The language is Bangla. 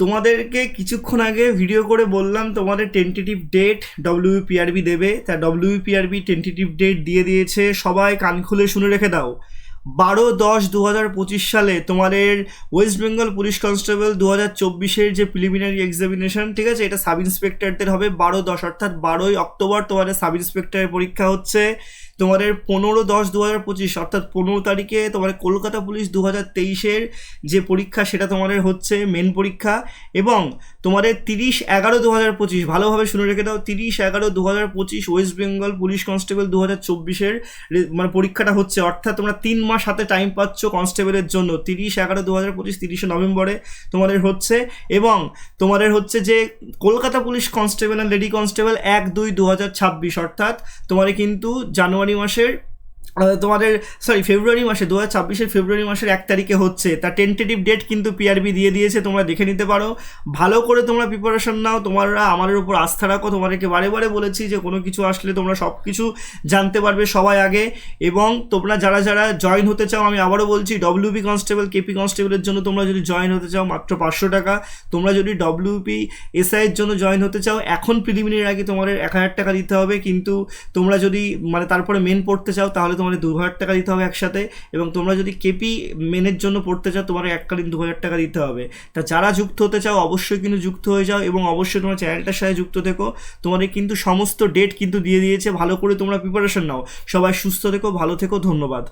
তোমাদেরকে কিছুক্ষণ আগে ভিডিও করে বললাম, তোমাদের টেন্টেটিভ ডেট ডব্লিউপিআরবি দেবে। তা ডব্লিউপিআরবি টেন্টেটিভ ডেট দিয়ে দিয়েছে। সবাই কান খুলে শুনে রেখে দাও। বারো দশ দু হাজার পঁচিশ সালে তোমাদের ওয়েস্ট বেঙ্গল পুলিশ কনস্টেবল দু হাজার চব্বিশের যে প্রিলিমিনারি এক্সামিনেশন ঠিক আছে? এটা সাব ইন্সপেক্টরদের হবে। বারো দশ, অর্থাৎ বারোই অক্টোবর তোমাদের সাব ইন্সপেক্টরের পরীক্ষা হচ্ছে। তোমাদের পনেরো দশ দু হাজার পঁচিশ, অর্থাৎ পনেরো তারিখে তোমাদের কলকাতা পুলিশ দু হাজার তেইশের যে পরীক্ষা সেটা তোমাদের হচ্ছে মেন পরীক্ষা এবং তোমাদের তিরিশ এগারো দু হাজার পঁচিশ, ভালোভাবে শুনে রেখে দাও, তিরিশ এগারো দু হাজার পঁচিশ ওয়েস্ট বেঙ্গল পুলিশ কনস্টেবল দু হাজার চব্বিশের মানে পরীক্ষাটা হচ্ছে, অর্থাৎ তোমরা তিন মাস হাতে টাইম পাচ্ছ কনস্টেবলের জন্য। তিরিশ এগারো দু হাজার পঁচিশ, তিরিশে নভেম্বরে তোমাদের হচ্ছে এবং তোমাদের হচ্ছে যে Kolkata police constable and lady constable এক দুই দু হাজার ছাব্বিশ, অর্থাৎ তোমাদের কিন্তু জানুয়ারি মাসের আহ, তোমাদের সরি ফেব্রুয়ারি মাসে, দু হাজার ছাব্বিশের ফেব্রুয়ারি মাসের এক তারিখে হচ্ছে। তার টেন্টেটিভ ডেট কিন্তু পিআরবি দিয়ে দিয়েছে, তোমরা দেখে নিতে পারো। ভালো করে তোমরা প্রিপারেশন নাও। তোমরা আমাদের উপর আস্থা রাখো। তোমাদেরকে বারে বারে বলেছি যে, কোনো কিছু আসলে তোমরা সব কিছু জানতে পারবে সবাই আগে। এবং তোমরা যারা যারা জয়েন হতে চাও, আমি আবারও বলছি ডব্লিউপি কনস্টেবল কেপি কনস্টেবলের জন্য তোমরা যদি জয়েন হতে চাও, মাত্র পাঁচশো টাকা। তোমরা যদি ডব্লিউপি এসআই এর জন্য জয়েন হতে চাও, এখন প্রিলিমিনারি আগে তোমাদের এক হাজার টাকা দিতে হবে। কিন্তু তোমরা যদি মানে তারপরে মেন পড়তে চাও, তাহলে তোমাদের দু হাজার টাকা দিতে হবে একসাথে এবং তোমরা যদি কেপি মেনের জন্য পড়তে চাও, তোমার এককালীন দু হাজার টাকা দিতে হবে। তা যারা যুক্ত হতে চাও, অবশ্যই কিন্তু যুক্ত হয়ে যাও এবং অবশ্যই তোমার চ্যানেলটার সাথে যুক্ত থেকো। তোমাদের কিন্তু সমস্ত ডেট কিন্তু দিয়ে দিয়েছে, ভালো করে তোমরা প্রিপারেশন নাও। সবাই সুস্থ থেকো, ভালো থেকো, ধন্যবাদ।